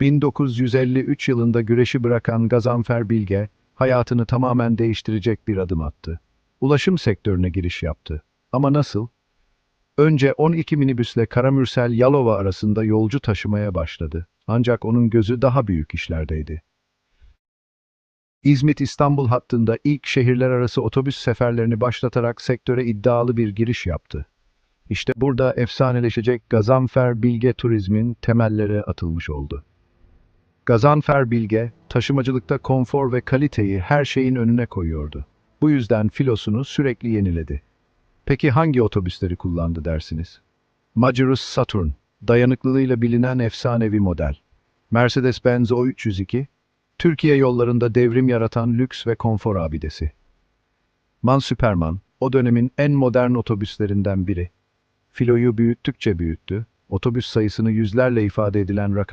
1953 yılında güreşi bırakan Gazanfer Bilge, hayatını tamamen değiştirecek bir adım attı. Ulaşım sektörüne giriş yaptı. Ama nasıl? Önce 12 minibüsle Karamürsel Yalova arasında yolcu taşımaya başladı. Ancak onun gözü daha büyük işlerdeydi. İzmit-İstanbul hattında ilk şehirler arası otobüs seferlerini başlatarak sektöre iddialı bir giriş yaptı. İşte burada efsaneleşecek Gazanfer Bilge Turizm'in temelleri atılmış oldu. Gazanfer Bilge, taşımacılıkta konfor ve kaliteyi her şeyin önüne koyuyordu. Bu yüzden filosunu sürekli yeniledi. Peki hangi otobüsleri kullandı dersiniz? Majerus Saturn, dayanıklılığıyla bilinen efsanevi model. Mercedes-Benz O302, Türkiye yollarında devrim yaratan lüks ve konfor abidesi. Man Superman, o dönemin en modern otobüslerinden biri. Filoyu büyüttükçe büyüttü, otobüs sayısını yüzlerle ifade edilen rakam